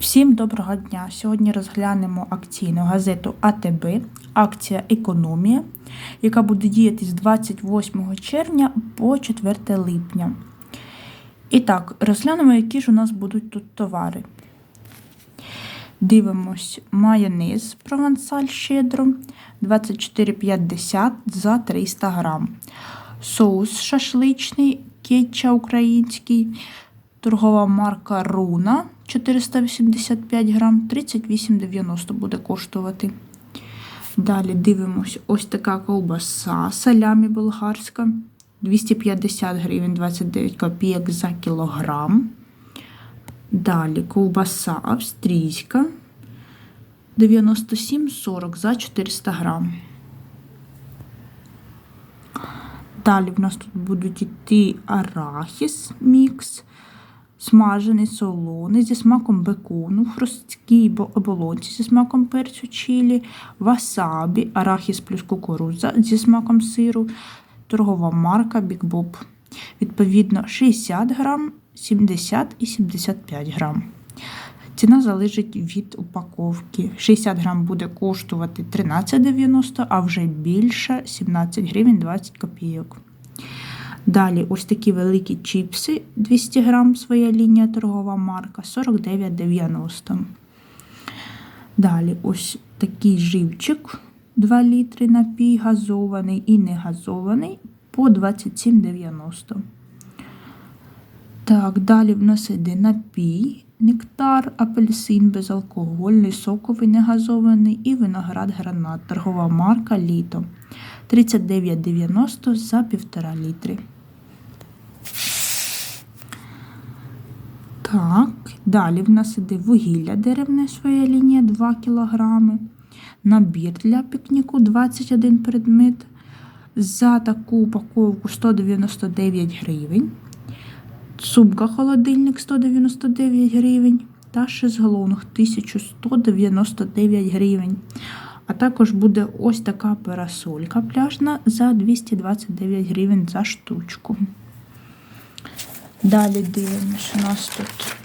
Всім доброго дня! Сьогодні розглянемо акційну газету АТБ, акція Економія, яка буде діяти з 28 червня по 4 липня. І так, розглянемо, які ж у нас будуть тут товари. Дивимось майонез провансаль щедро 24,50 за 300 грам. Соус шашличний кетча український. Торгова марка Руна 485 грам, 38,90 буде коштувати. Далі дивимось, ось така ковбаса салямі болгарська. 250 гривень 29 копійок за кілограм. Далі ковбаса австрійська 97,40 за 400 грам. Далі в нас тут будуть йти арахіс мікс, смажений солоний зі смаком бекону, хрусткій оболонці зі смаком перцю чилі, васабі, арахіс плюс кукурудза зі смаком сиру, торгова марка Big Bob. Відповідно, 60 грам, 70 і 75 грам. Ціна залежить від упаковки. 60 грам буде коштувати 13,90, а вже більше 17 гривень 20 копійок. Далі ось такі великі чіпси 200 грам, своя лінія торгова марка 49,90. Далі ось такий живчик 2 літри напій газований і не газований по 27,90. Так, далі в нас іде напій, нектар, апельсин безалкогольний, соковий, негазований і виноград гранат. Торгова марка літо 39,90 за 1,5 літри. Так, далі в нас іде вугілля деревне своя лінія 2 кг. Набір для пікніку 21 предмет. За таку упаковку 199 гривень. Сумка холодильник 199 гривень та шезлонг 1199 гривень. А також буде ось така парасолька пляжна за 229 гривень за штучку. Далі дивимося, у нас тут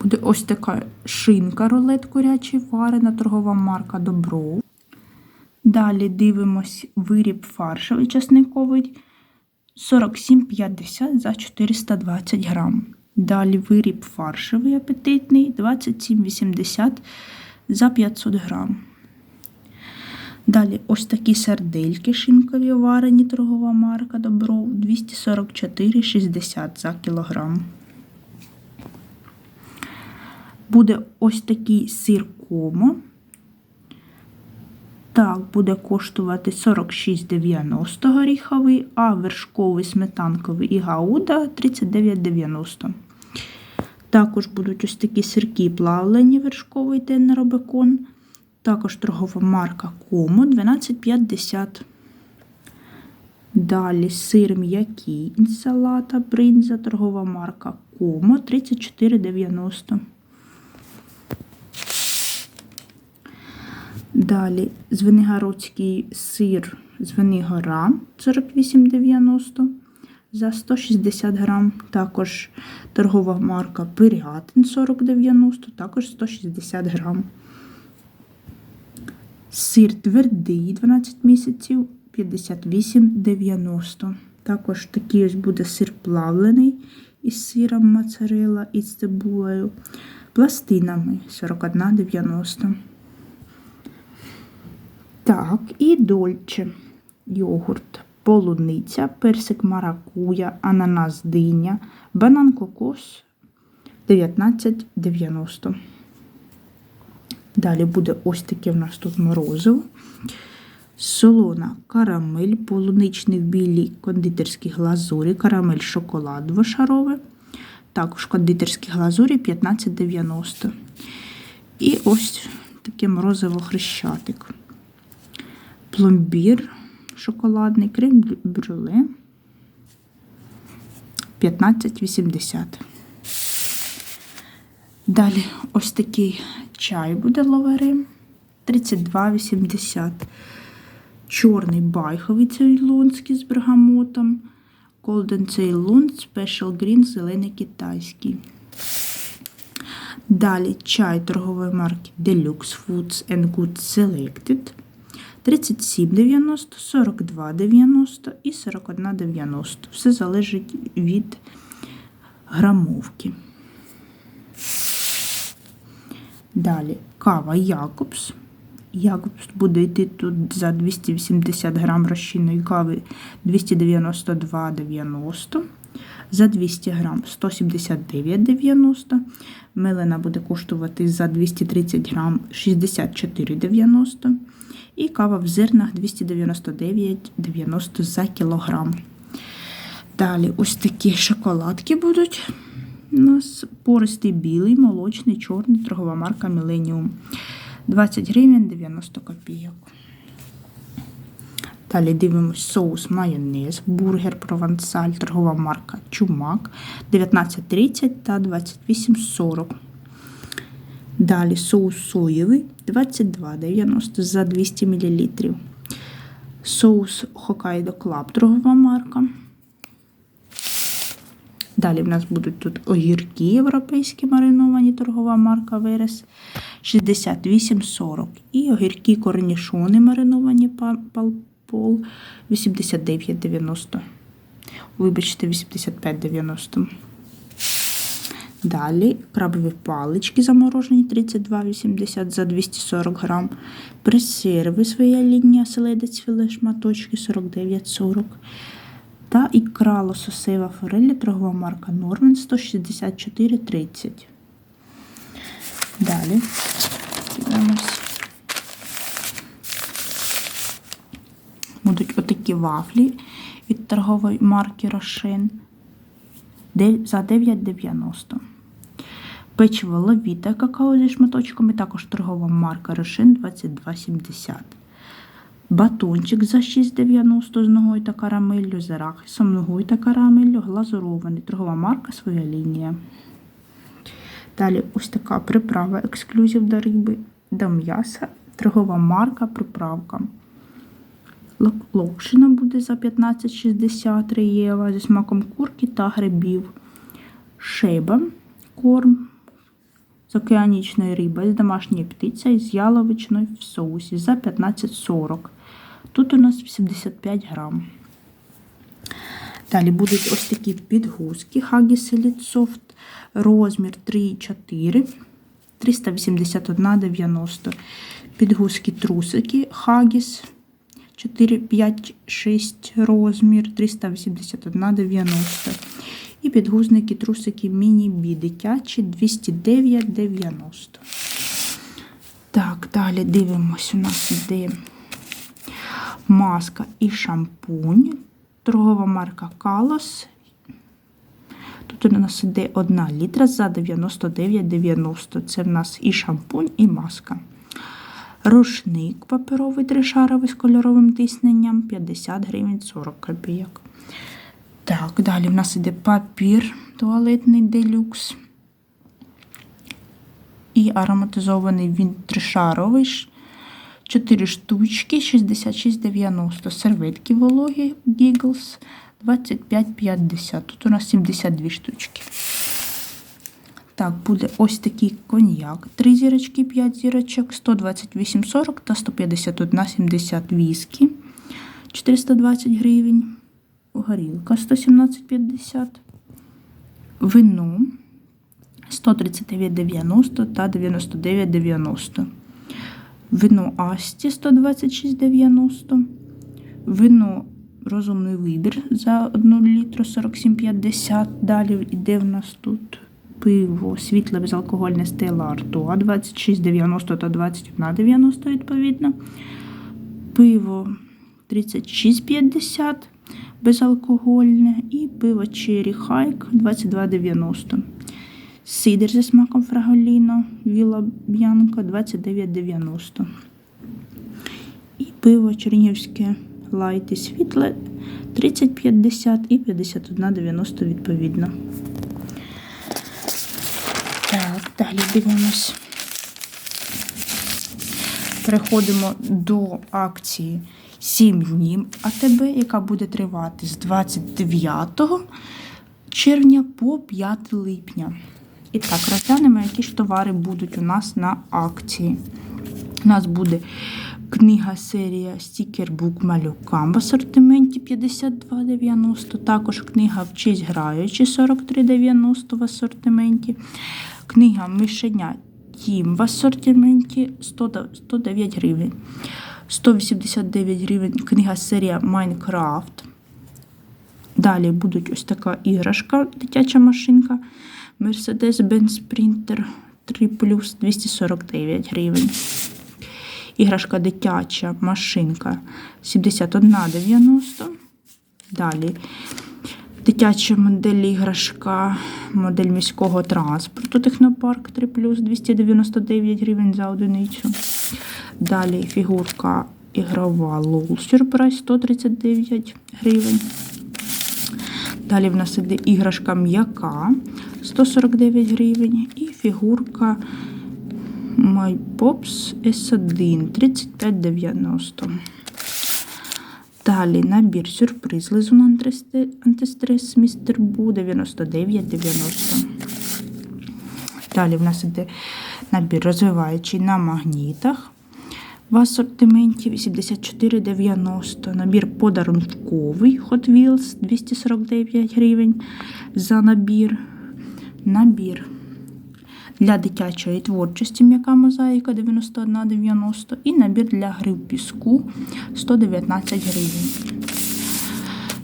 буде ось така шинка рулет курячий варена, торгова марка Добров. Далі дивимось виріб фаршевий часниковий 47,50 за 420 грам. Далі виріб фаршевий апетитний 27,80 за 500 грам. Далі ось такі сардельки шинкові варені торгова марка Добров 244,60 за кілограм. Буде ось такий сир комо. Так, буде коштувати 46,90 горіховий, а вершковий сметанковий і гауда 39,90. Також будуть ось такі сирки плавлені вершковий тенеробекон. Також торгова марка Комо 12,50. Далі сир м'який інсалата, бринза, торгова марка Комо 34,90. Далі звенигородський сир Звенигора 48,90 за 160 грам. Також торгова марка Пирятин 40,90, також 160 грам. Сир твердий 12 місяців 58,90. Також такий ось буде сир плавлений із сиром моцарелла і з цибулею. Пластинами 41,90. Так, і дольче йогурт, полуниця, персик маракуя, ананас диня, банан кокос 19,90. Далі буде ось таке в нас тут морозиво. Солона карамель, полуничний в білій кондитерській глазурі, карамель шоколад двошарове. Також кондитерські глазурі 15,90. І ось таке морозиво хрещатик пломбір шоколадний, крем брюле 15,80. Далі ось такий чай буде ловере 32,80. Чорний байховий цейлонський з бергамотом Golden Ceylon Special Green зелений китайський. Далі чай торгової марки Deluxe Foods and Goods Selected 37,90, 42,90 і 41,90. Все залежить від грамовки. Далі кава Якобс. Якобс буде йти тут за 280 грам розчинної кави 292,90. За 200 грам 179,90. Мелена буде коштувати за 230 грам 64,90. І кава в зернах 299,90 за кілограм. Далі ось такі шоколадки будуть. У нас пористий білий, молочний, чорний, торгова марка Millennium. 20 гривень 90 копійок. Далі дивимось соус майонез, бургер провансаль, торгова марка Чумак 19,30 та 28,40. Далі соус соєвий 22,90 за 200 мл. Соус Hokkaido Club, торгова марка. Далі в нас будуть тут огірки європейські мариновані, торгова марка Верес 68,40. І огірки корнішони мариновані па- палпол 89,90. Вибачте, 85,90. Далі крабові палички заморожені 32,80 за 240 грам. Пресерви своя лінія селедець філе шматочки 49,40. Та ікра лососева форель, торгова марка Нормен 164,30. Далі. Будуть отакі вафлі від торгової марки Рошен де- за 9,90. Печиво ловіта какао зі шматочками, також торгова марка Рошен 22,70. Батончик за 6,90 з ногою та карамеллю, з арахісом, ногою та карамеллю, глазурований. Торгова марка своя лінія. Далі ось така приправа ексклюзив до риби, до м'яса, торгова марка, приправка. Локшина буде за 15,63 євро зі смаком курки та грибів. Шеба, корм з океанічної риби, з домашньої птиця і яловичною в соусі за 15,40. Тут у нас 85 грам. Далі будуть ось такі підгузки Haggis Elite Soft, розмір 3,4, 381,90. Підгузки трусики Haggis 4, 5, 6 розмір 381,90. І підгузники трусики міні-бі дитячі 209,90. Так, далі дивимось, у нас йде маска і шампунь. Торгова марка Калос. Тут у нас йде 1 літра за 99,90. Це в нас і шампунь, і маска. Рушник паперовий тришаровий з кольоровим тисненням 50 гривень 40 копійок. Так, далі в нас іде папір туалетний делюкс. І ароматизований він тришаровий. ш- 4 штучки 66,90. Серветки вологі Giggles 25,50. Тут у нас 72 штучки. Так, буде ось такий коньяк. 3 зірочки, 5 зірочок, 128,40 та 151,70 віскі. 420 гривень. Горілка 117,50. Вино 139,90 та 99,90. Вино Асті 126,90. Вино Розумний вибір за 1 літру 47,50. Далі йде в нас тут пиво світле безалкогольне Стела Артуа 26,90 та 21,90 відповідно. Пиво 36,50 безалкогольне і пиво Cherry Hike 22,90. Сидр зі смаком фраголіно Віла Б'янка 29,90. І пиво Чернігівське лайт і світле 30,50 і 51,90 відповідно. Так, далі дивимось. Переходимо до акції 7 днів АТБ, яка буде тривати з 29 червня по 5 липня. І так, розглянемо, які ж товари будуть у нас на акції. У нас буде книга серія Стікербук малюкам в асортименті 52,90. Також книга Вчись граючи 43,90 в асортименті. Книга Мишеня Тім в асортименті 109 гривень. 189 гривень книга серія Майнкрафт. Далі будуть ось така іграшка, дитяча машинка Mercedes-Benz Sprinter 3 Plus 249 гривень. Іграшка дитяча машинка 71,90. Далі дитяча модель іграшка, модель міського транспорту Технопарк 3 Plus 299 гривень за одиницю. Далі фігурка ігрова LOL Surprise 139 гривень. Далі в нас іде іграшка м'яка 149 гривень і фігурка My Pops S1 35,90. Далі набір сюрприз лизун антистрес Містер Бу 99,90. Далі в нас іде набір розвиваючий на магнітах. В асортименті 84,90. Набір подарунковий Hot Wheels 249 гривень за набір. Набір для дитячої творчості м'яка мозаїка 91,90 і набір для гри піску 119 гривень.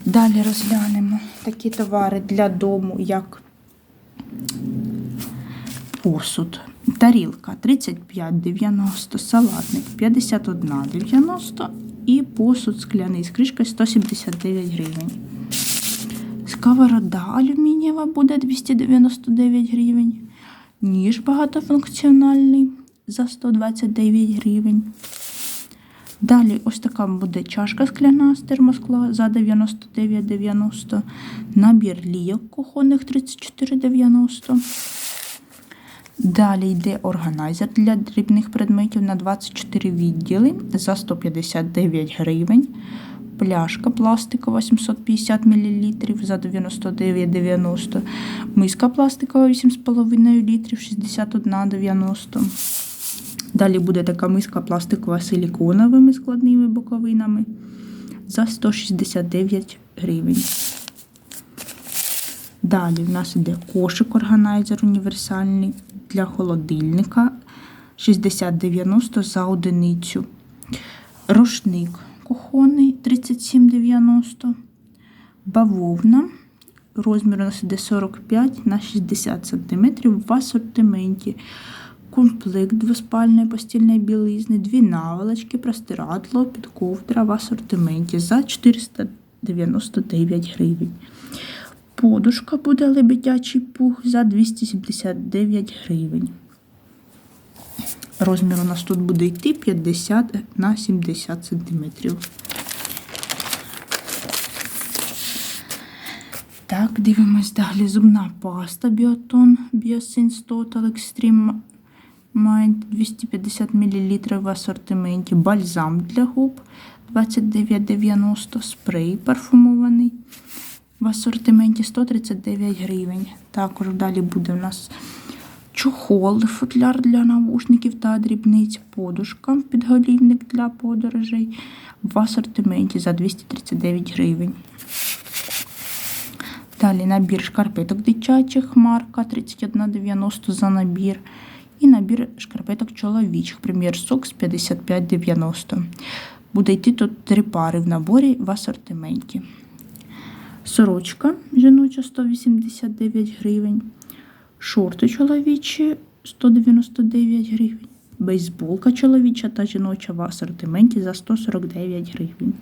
Далі розглянемо такі товари для дому, як посуд. Тарілка 35,90, салатник 51,90 і посуд скляний з кришкою 179 гривень. Сковорода алюмінієва буде 299 гривень. Ніж багатофункціональний за 129 гривень. Далі ось така буде чашка скляна з термоскла за 99,90. Набір лійок кухонних 34,90. Далі йде органайзер для дрібних предметів на 24 відділи за 159 гривень. Пляшка пластикова 750 мл за 99,90. Миска пластикова 8,5 літрів 61,90. Далі буде така миска пластикова з силіконовими складними боковинами за 169 гривень. Далі в нас іде кошик органайзер універсальний для холодильника 60,90 за одиницю. Рушник кухонний 37,90. Бавовна. Розмір у нас іде 45 на 60 см в асортименті. Комплект двоспальної постільної білизни, дві наволочки, простирадло, підковдра в асортименті за 499 гривень. Подушка буде лебедячий пух за 279 гривень. Розмір у нас тут буде йти 50 на 70 см. Так, дивимось далі. Зубна паста Біотон Biosins Total Extreme Mind 250 мл в асортименті. Бальзам для губ 29,90 спрей парфумований в асортименті 139 гривень. Також далі буде у нас чохол, футляр для навушників та дрібниць, подушка, підголівник для подорожей в асортименті за 239 гривень. Далі набір шкарпеток дитячих марка 31,90 за набір. І набір шкарпеток чоловічих прем'єр Сокс 55,90. Буде йти тут три пари в наборі в асортименті. Сорочка жіноча 189 гривень. Шорти чоловічі 199 гривень. Бейсболка чоловіча та жіноча в асортименті за 149 гривень.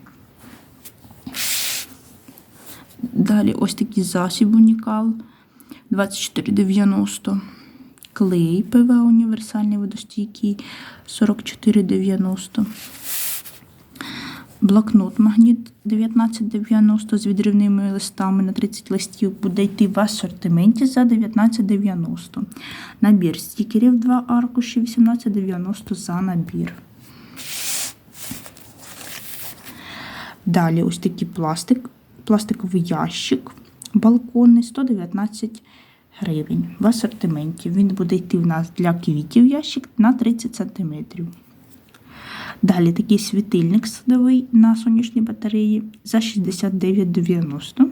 Далі ось такий засіб унікал 24,90. Клей ПВ універсальний водостійкий 44,90. Блокнот магніт 1990 з відривними листами на 30 листів буде йти в асортименті за 19,90. Набір стікерів 2 аркуші 18,90 за набір. Далі ось такий пластик, пластиковий ящик балконний 119 гривень в асортименті. Він буде йти в нас для квітів ящик на 30 см. Далі такий світильник садовий на сонячній батареї за 69,90.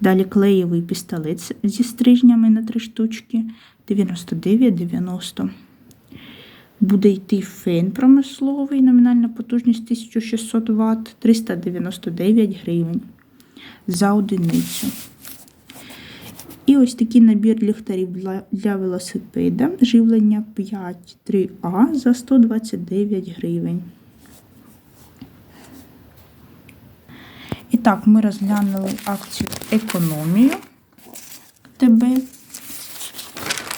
Далі клеєвий пістолет зі стрижнями на 3 штучки 99,90. Буде йти фен промисловий, номінальна потужність 1600 Вт 399 гривень за одиницю. І ось такий набір ліхтарів для, для велосипеда. Живлення 5.3А за 129 гривень. І так, ми розглянули акцію економію ТБ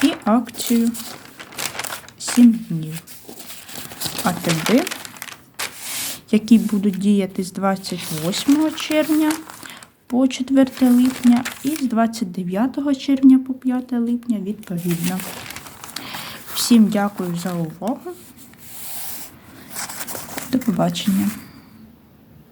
і акцію 7 днів АТБ, які будуть діяти з 28 червня по 4 липня і з 29 червня по 5 липня відповідно. Всім дякую за увагу. До побачення.